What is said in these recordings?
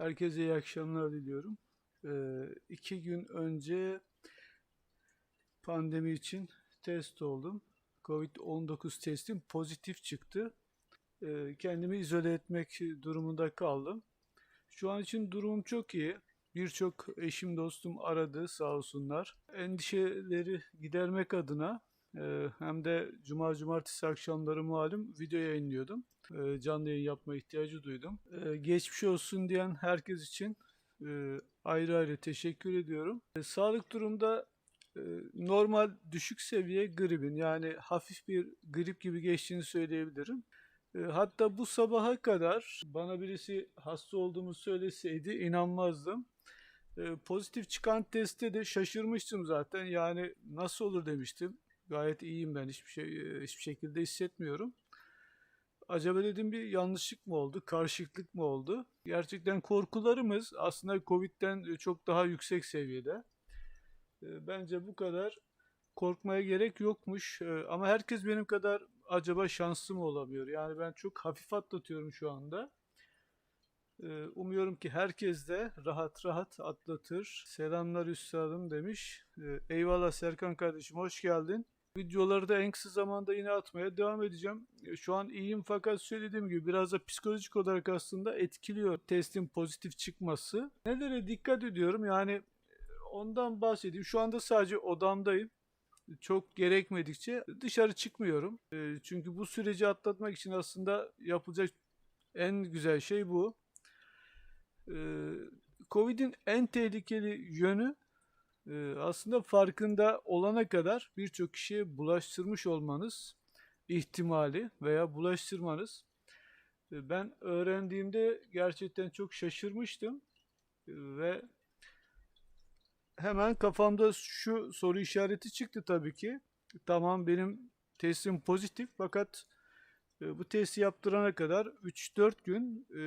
Herkese iyi akşamlar diliyorum. Ee, iki gün önce pandemi için test oldum. Covid-19 testim pozitif çıktı. Ee, kendimi izole etmek durumunda kaldım. Şu an için durumum çok iyi. Birçok eşim dostum aradı sağ olsunlar. Endişeleri gidermek adına e, hem de cuma cumartesi akşamları malum video yayınlıyordum. E, canlı yayın yapma ihtiyacı duydum. E, geçmiş olsun diyen herkes için e, ayrı ayrı teşekkür ediyorum. E, sağlık durumda normal düşük seviye gripin yani hafif bir grip gibi geçtiğini söyleyebilirim. Hatta bu sabaha kadar bana birisi hasta olduğumu söyleseydi inanmazdım. Pozitif çıkan testte de şaşırmıştım zaten. Yani nasıl olur demiştim. Gayet iyiyim ben. Hiçbir şey hiçbir şekilde hissetmiyorum. Acaba dedim bir yanlışlık mı oldu? Karışıklık mı oldu? Gerçekten korkularımız aslında Covid'den çok daha yüksek seviyede. E, Bence bu kadar korkmaya gerek yokmuş. E, Ama herkes benim kadar acaba şanslı mı olamıyor? Yani ben çok hafif atlatıyorum şu anda. Umuyorum ki herkes de rahat rahat atlatır. Selamlar üstadım demiş. Eyvallah Serkan kardeşim hoş geldin. Videoları da en kısa zamanda yine atmaya devam edeceğim. Ee, Şu an iyiyim fakat söylediğim gibi biraz da psikolojik olarak aslında etkiliyor testin pozitif çıkması. Nelere dikkat ediyorum yani e, ondan bahsedeyim. Şu anda sadece odamdayım. Çok gerekmedikçe dışarı çıkmıyorum. Ee, Çünkü bu süreci atlatmak için aslında yapılacak en güzel şey bu. Covid'in en tehlikeli yönü e, aslında farkında olana kadar birçok kişiye bulaştırmış olmanız ihtimali veya bulaştırmanız. E, Ben öğrendiğimde gerçekten çok şaşırmıştım E, ve hemen kafamda şu soru işareti çıktı tabii ki. Tamam benim testim pozitif fakat e, bu testi yaptırana kadar 3-4 gün e,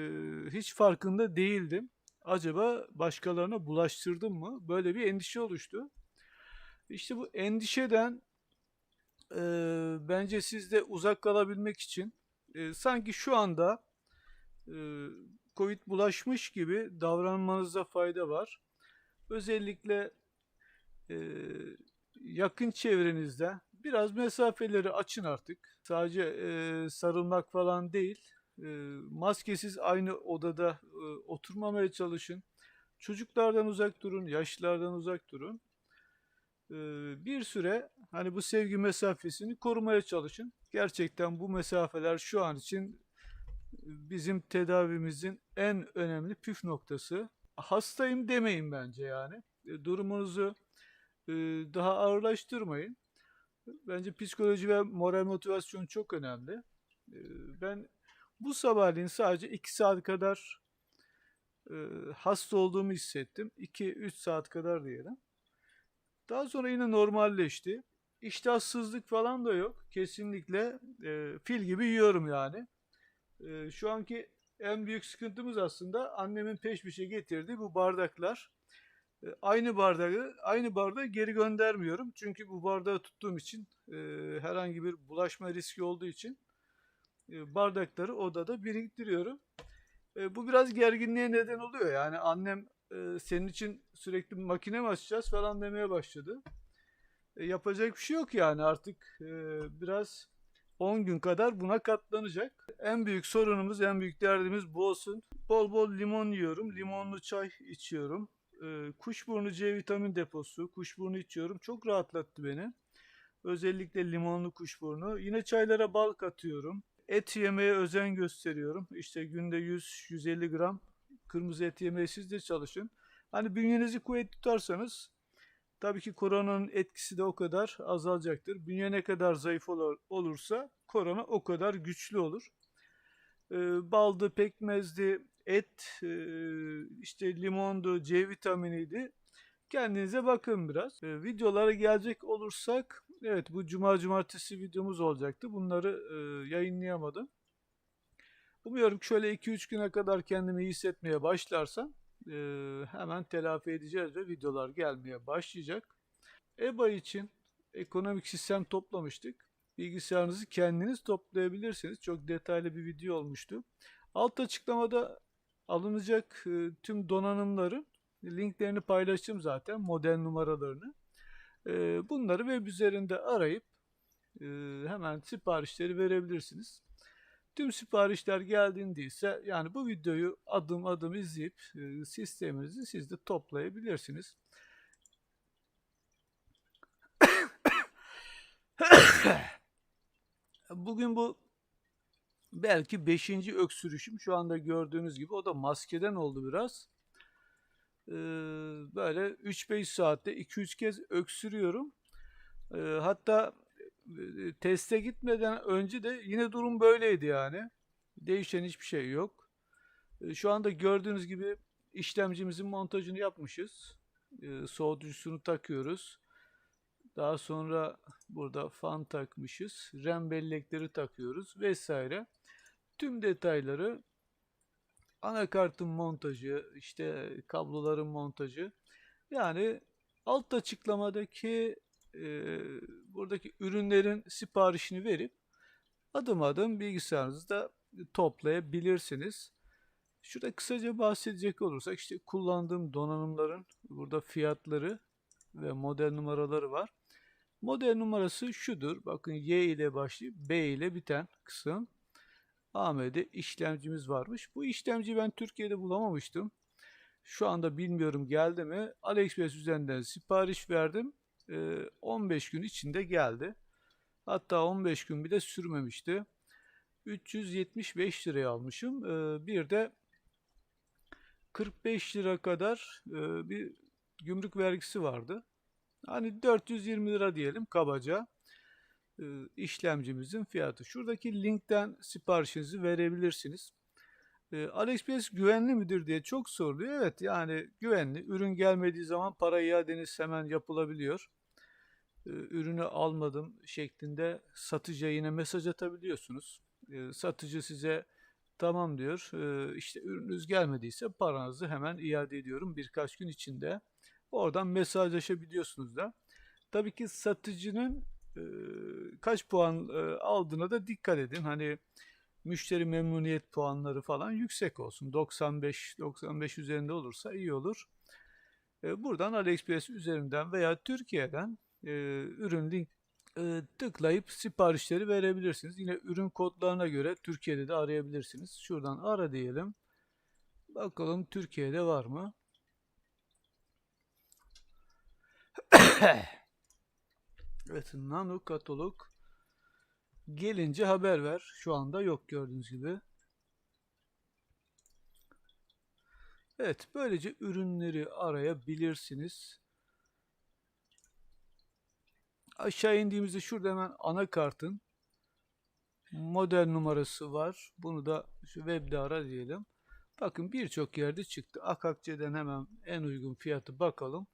hiç farkında değildim. Acaba başkalarına bulaştırdım mı? Böyle bir endişe oluştu. İşte bu endişeden e, bence siz de uzak kalabilmek için e, sanki şu anda e, Covid bulaşmış gibi davranmanızda fayda var. Özellikle e, yakın çevrenizde biraz mesafeleri açın artık. Sadece e, sarılmak falan değil. Maskesiz aynı odada oturmamaya çalışın. Çocuklardan uzak durun, yaşlılardan uzak durun. Bir süre hani bu sevgi mesafesini korumaya çalışın. Gerçekten bu mesafeler şu an için bizim tedavimizin en önemli püf noktası. Hastayım demeyin bence yani. Durumunuzu daha ağırlaştırmayın. Bence psikoloji ve moral motivasyon çok önemli. Ben bu sabahleyin sadece 2 saat kadar e, hasta olduğumu hissettim. 2-3 saat kadar diyelim. Daha sonra yine normalleşti. İştahsızlık falan da yok. Kesinlikle e, fil gibi yiyorum yani. E, şu anki en büyük sıkıntımız aslında annemin peş peşe getirdiği bu bardaklar. E, aynı bardağı aynı bardağı geri göndermiyorum. Çünkü bu bardağı tuttuğum için e, herhangi bir bulaşma riski olduğu için bardakları odada biriktiriyorum. E, bu biraz gerginliğe neden oluyor. Yani annem e, senin için sürekli makine mi açacağız falan demeye başladı. E, yapacak bir şey yok yani artık e, biraz 10 gün kadar buna katlanacak. En büyük sorunumuz, en büyük derdimiz bu olsun. Bol bol limon yiyorum, limonlu çay içiyorum. E, kuşburnu C vitamin deposu, kuşburnu içiyorum. Çok rahatlattı beni. Özellikle limonlu kuşburnu. Yine çaylara bal katıyorum. Et yemeye özen gösteriyorum. İşte günde 100-150 gram kırmızı et yemeye siz de çalışın. Hani bünyenizi kuvvet tutarsanız tabii ki koronanın etkisi de o kadar azalacaktır. Bünye ne kadar zayıf olur, olursa korona o kadar güçlü olur. Ee, baldı, pekmezdi, et, e, işte limondu, C vitaminiydi. Kendinize bakın biraz. Ee, videolara gelecek olursak, evet bu cuma cumartesi videomuz olacaktı. Bunları e, yayınlayamadım. Umuyorum şöyle 2-3 güne kadar kendimi iyi hissetmeye başlarsam e, hemen telafi edeceğiz ve videolar gelmeye başlayacak. EBA için ekonomik sistem toplamıştık. Bilgisayarınızı kendiniz toplayabilirsiniz. Çok detaylı bir video olmuştu. Alt açıklamada alınacak e, tüm donanımların linklerini paylaştım zaten model numaralarını. E, bunları web üzerinde arayıp e, hemen siparişleri verebilirsiniz. Tüm siparişler geldiğinde ise yani bu videoyu adım adım izleyip e, sisteminizi siz de toplayabilirsiniz. Bugün bu belki 5. öksürüşüm. Şu anda gördüğünüz gibi o da maskeden oldu biraz. Böyle 3-5 saatte 2-3 kez öksürüyorum. Hatta teste gitmeden önce de yine durum böyleydi yani. Değişen hiçbir şey yok. Şu anda gördüğünüz gibi işlemcimizin montajını yapmışız. Soğutucusunu takıyoruz. Daha sonra burada fan takmışız. RAM bellekleri takıyoruz vesaire. Tüm detayları anakartın montajı, işte kabloların montajı. Yani alt açıklamadaki e, buradaki ürünlerin siparişini verip adım adım bilgisayarınızda toplayabilirsiniz. Şurada kısaca bahsedecek olursak işte kullandığım donanımların burada fiyatları ve model numaraları var. Model numarası şudur. Bakın Y ile başlayıp B ile biten kısım. AMD işlemcimiz varmış. Bu işlemci ben Türkiye'de bulamamıştım. Şu anda bilmiyorum geldi mi. AliExpress üzerinden sipariş verdim. 15 gün içinde geldi. Hatta 15 gün bile sürmemişti. 375 liraya almışım. Bir de 45 lira kadar bir gümrük vergisi vardı. Hani 420 lira diyelim kabaca işlemcimizin fiyatı. Şuradaki linkten siparişinizi verebilirsiniz. AliExpress güvenli midir diye çok soruluyor. Evet yani güvenli. Ürün gelmediği zaman para iadeniz hemen yapılabiliyor. Ürünü almadım şeklinde satıcıya yine mesaj atabiliyorsunuz. Satıcı size tamam diyor. İşte ürününüz gelmediyse paranızı hemen iade ediyorum birkaç gün içinde. Oradan mesajlaşabiliyorsunuz da. Tabii ki satıcının e, kaç puan e, aldığına da dikkat edin. Hani müşteri memnuniyet puanları falan yüksek olsun. 95 95 üzerinde olursa iyi olur. E, buradan AliExpress üzerinden veya Türkiye'den e, ürün link tıklayıp siparişleri verebilirsiniz. Yine ürün kodlarına göre Türkiye'de de arayabilirsiniz. Şuradan ara diyelim. Bakalım Türkiye'de var mı? evet nano katalog gelince haber ver. Şu anda yok gördüğünüz gibi. Evet böylece ürünleri arayabilirsiniz. Aşağı indiğimizde şurada hemen anakartın model numarası var. Bunu da şu webde ara diyelim. Bakın birçok yerde çıktı. Akakçe'den hemen en uygun fiyatı bakalım.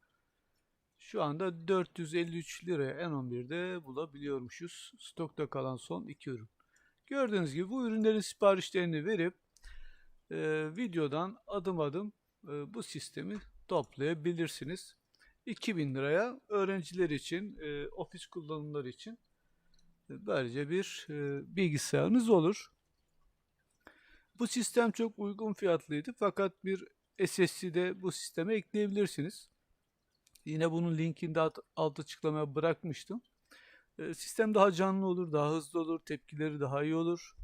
Şu anda 453 liraya N11'de bulabiliyormuşuz. Stokta kalan son iki ürün. Gördüğünüz gibi bu ürünlerin siparişlerini verip e, videodan adım adım e, bu sistemi toplayabilirsiniz. 2000 liraya öğrenciler için, e, ofis kullanımları için e, böylece bir e, bilgisayarınız olur. Bu sistem çok uygun fiyatlıydı fakat bir SSD de bu sisteme ekleyebilirsiniz. Yine bunun linkini de alt, açıklamaya bırakmıştım. E, sistem daha canlı olur, daha hızlı olur, tepkileri daha iyi olur.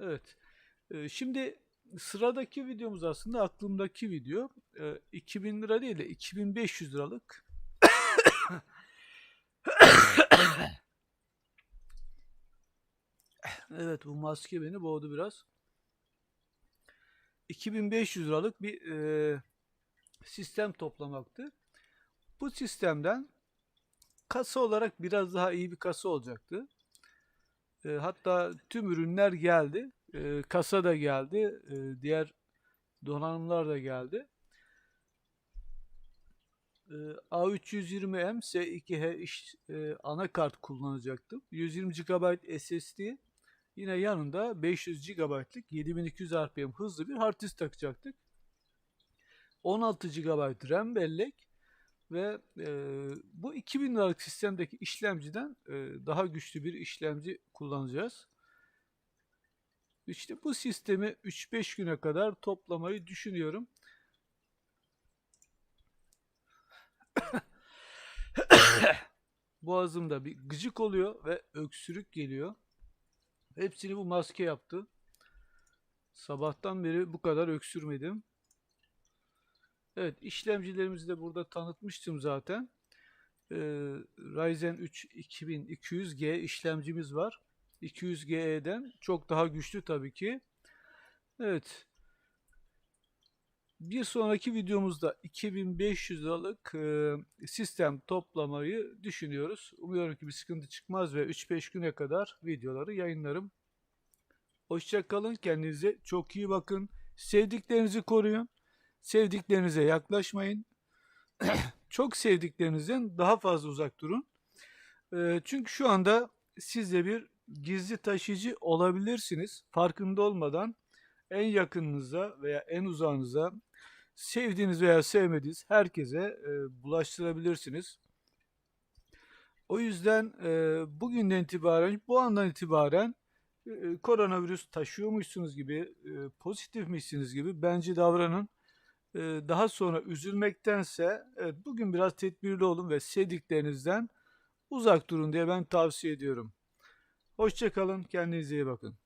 Evet. E, şimdi sıradaki videomuz aslında aklımdaki video. E, 2000 lira değil de 2500 liralık. evet bu maske beni boğdu biraz. 2500 liralık bir e, sistem toplamaktı. Bu sistemden kasa olarak biraz daha iyi bir kasa olacaktı. E, hatta tüm ürünler geldi. E, kasa da geldi. E, diğer donanımlar da geldi. E, A320M S2H iş, e, anakart kullanacaktım. 120 GB SSD yine yanında 500 GB'lık 7200 RPM hızlı bir hard disk takacaktık. 16 GB RAM bellek ve e, bu 2000 liralık sistemdeki işlemciden e, daha güçlü bir işlemci kullanacağız. İşte bu sistemi 3-5 güne kadar toplamayı düşünüyorum. Boğazımda bir gıcık oluyor ve öksürük geliyor. Hepsini bu maske yaptı. Sabahtan beri bu kadar öksürmedim. Evet işlemcilerimizi de burada tanıtmıştım zaten. Ee, Ryzen 3 2200G işlemcimiz var. 200G'den çok daha güçlü tabii ki. Evet. Bir sonraki videomuzda 2500 liralık e, sistem toplamayı düşünüyoruz. Umuyorum ki bir sıkıntı çıkmaz ve 3-5 güne kadar videoları yayınlarım. Hoşçakalın. Kendinize çok iyi bakın. Sevdiklerinizi koruyun. Sevdiklerinize yaklaşmayın. çok sevdiklerinizden daha fazla uzak durun. E, çünkü şu anda siz de bir gizli taşıyıcı olabilirsiniz. Farkında olmadan en yakınınıza veya en uzağınıza sevdiğiniz veya sevmediğiniz herkese e, bulaştırabilirsiniz. O yüzden e, bugünden itibaren, bu andan itibaren e, koronavirüs taşıyormuşsunuz gibi, e, pozitifmişsiniz gibi bence davranın. E, daha sonra üzülmektense evet, bugün biraz tedbirli olun ve sevdiklerinizden uzak durun diye ben tavsiye ediyorum. Hoşçakalın, kendinize iyi bakın.